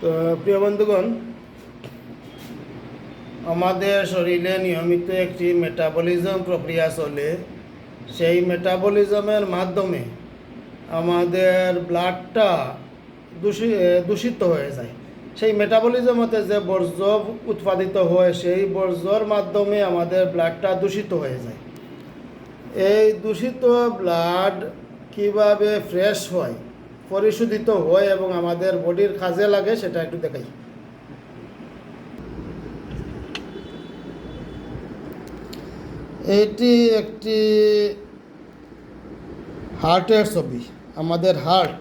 তো, প্রিয় বন্ধুগণ, আমাদের শরীরে নিয়মিত একটি মেটাবলিজম প্রক্রিয়া চলে। সেই মেটাবলিজমের মাধ্যমে আমাদের ব্লাডটা দূষি দূষিত হয়ে যায়। সেই মেটাবলিজমতে যে বর্জ্য উৎপাদিত হয়, সেই বর্জ্যর মাধ্যমে আমাদের ব্লাডটা দূষিত হয়ে যায়। এই দূষিত ব্লাড কীভাবে ফ্রেশ হয় পরিশোধিত হয় এবং আমাদের বডির কাজে লাগে, সেটা একটু দেখাই। এটি একটি হার্টের ছবি, আমাদের হার্ট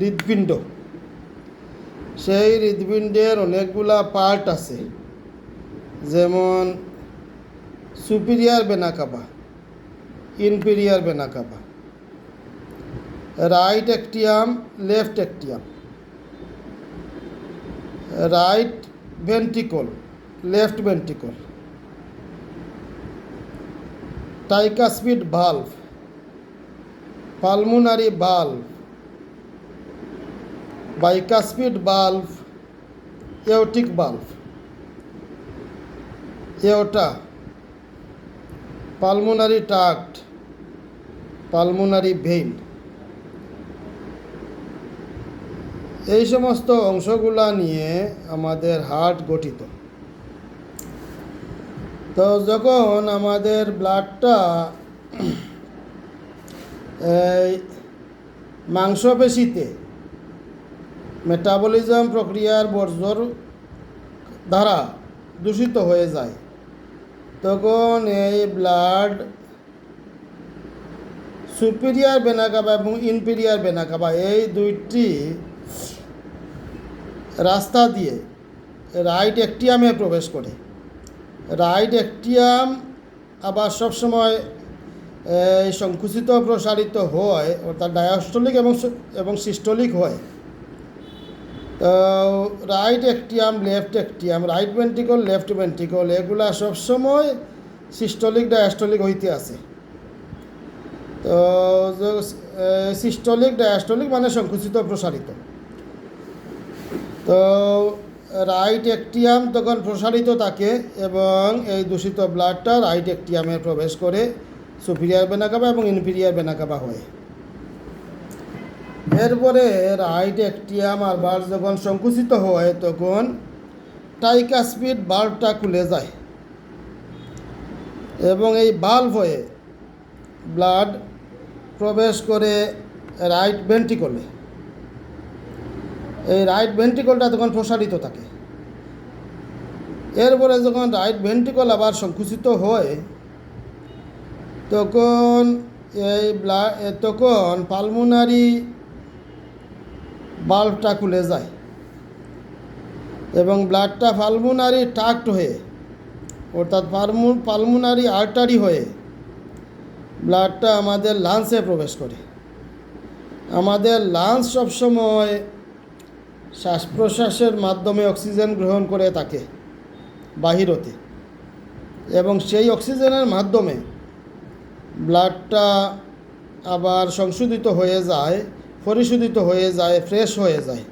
হৃদপিণ্ড সেই হৃদপিণ্ডের অনেকগুলা পার্ট আছে, যেমন superior বেনাকাবা inferior বেনাকাবা। Right একটিয়াম left একটিয়াম right ventricle left ventricle টাইকাসপিড valve pulmonary valve bicuspid valve aortic valve এওটা pulmonary টাক্ট pulmonary vein এই সমস্ত অংশগুলা নিয়ে আমাদের হার্ট গঠিত। তো যখন আমাদের ব্লাডটা এই মাংসপেশিতে মেটাবলিজম প্রক্রিয়ার বর্জ্যর দ্বারা দূষিত হয়ে যায়, তখন এই ব্লাড সুপিরিয়ার বেনাকাবা এবং ইনপিরিয়ার বেনাকাবা এই দুইটি রাস্তা দিয়ে রাইট একটিয়ামে প্রবেশ করে। রাইট একটিয়াম আবার সবসময় সংকুচিত, প্রসারিত হয়, অর্থাৎ ডায়াস্টলিক এবং এবং সিস্টলিক হয়। তো right একটিয়াম left একটিয়াম right ventricle left ventricle এগুলা সবসময় সিস্টলিক ডায়াস্টলিক হইতে আছে। তো সিস্টলিক ডায়াস্টলিক মানে সংকুচিত, প্রসারিত। তো রাইট একটিয়াম তখন প্রসারিত থাকে এবং এই দূষিত ব্লাডটা রাইট একটিয়ামে প্রবেশ করে সুপিরিয়ার বেনাকাবা এবং ইনফিরিয়ার বেনাকাবা হয়। এরপরে রাইট একটিয়াম আবার যখন সংকুচিত হয়, তখন টাইকাসপিড বাল্বটা খুলে যায় এবং এই বাল্ব হয়ে ব্লাড প্রবেশ করে রাইট ভেন্ট্রিকলে এই রাইট ভেন্ট্রিকলটা তখন প্রসারিত থাকে, এরপরে যখন রাইট ভেন্ট্রিকল আবার সংকুচিত হয়, তখন এই ব্লা তখন পালমোনারি বাল্বটা খুলে যায় এবং ব্লাডটা পালমোনারি টাক্ট হয়ে, অর্থাৎ পালমু পালমোনারি আর্টারি হয়ে ব্লাডটা আমাদের লাংসে প্রবেশ করে। আমাদের লাংস সবসময় শ্বাস প্রশ্বাসের মাধ্যমে অক্সিজেন গ্রহণ করে থাকে বাহিরতে। এবং সেই অক্সিজেনের মাধ্যমে ব্লাডটা আবার সংশোধিত হয়ে যায়, পরিশোধিত হয়ে যায়, ফ্রেশ হয়ে যায়।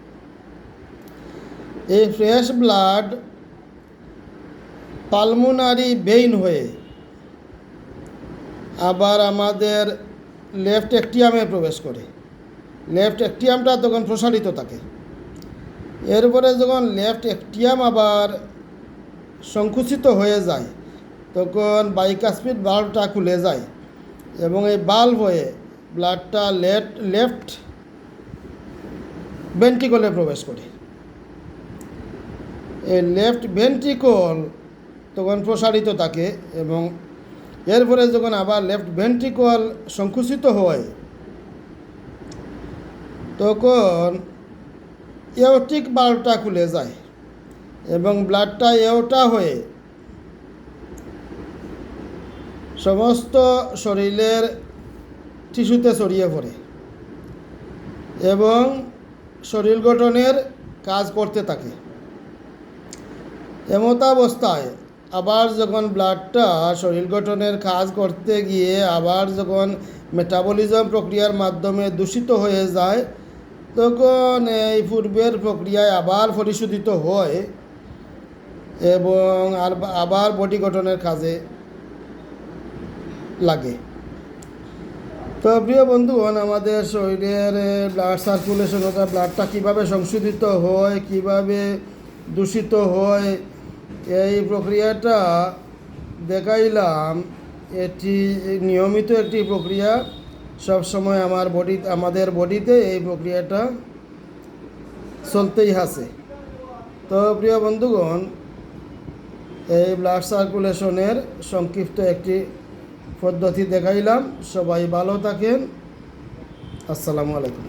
এই ফ্রেশ ব্লাড পালমোনারি বেইন হয়ে আবার আমাদের লেফট একটিয়ামে প্রবেশ করে। লেফট একটিয়ামটা তখন প্রসারিত থাকে এরপরে যখন লেফট একটিয়াম আবার সংকুচিত হয়ে যায়, তখন বাইকাসপিড বাল্বটা খুলে যায় এবং এই বাল্ব হয়ে ব্লাডটা লেফট লেফট ভেন্ট্রিকলে প্রবেশ করে। এই লেফট ভেন্ট্রিকল তখন প্রসারিত থাকে এবং এরপরে যখন আবার লেফট ভেন্ট্রিকল সংকুচিত হয়, তখন এওটিক বাল্বটা খুলে যায় এবং ব্লাডটা এওটা হয়ে সমস্ত শরীরের টিস্যুতে ছড়িয়ে পড়ে এবং শরীর গঠনের কাজ করতে থাকে। এমতাবস্থায় আবার যখন ব্লাডটা শরীর গঠনের কাজ করতে গিয়ে আবার যখন মেটাবলিজম প্রক্রিয়ার মাধ্যমে দূষিত হয়ে যায় তখন এই পূর্বের প্রক্রিয়ায় আবার পরিশোধিত হয় এবং আবার বডি গঠনের কাজে লাগে। তো প্রিয় বন্ধুগণ, আমাদের শরীরের ব্লাড সার্কুলেশন অর্থাৎ ব্লাডটা কীভাবে সংশোধিত হয়, কীভাবে দূষিত হয়, এই প্রক্রিয়াটা দেখাইলাম। এটি নিয়মিত একটি প্রক্রিয়া সব সময় আমার বডি আমাদের বডিতে এই প্রক্রিয়াটা চলতেই আছে। তো প্রিয় বন্ধুগণ, এই ব্লাড সার্কুলেশনের সংক্ষিপ্ত একটি পদ্ধতি দেখাইলাম। সবাই ভালো থাকেন। আসসালামু আলাইকুম।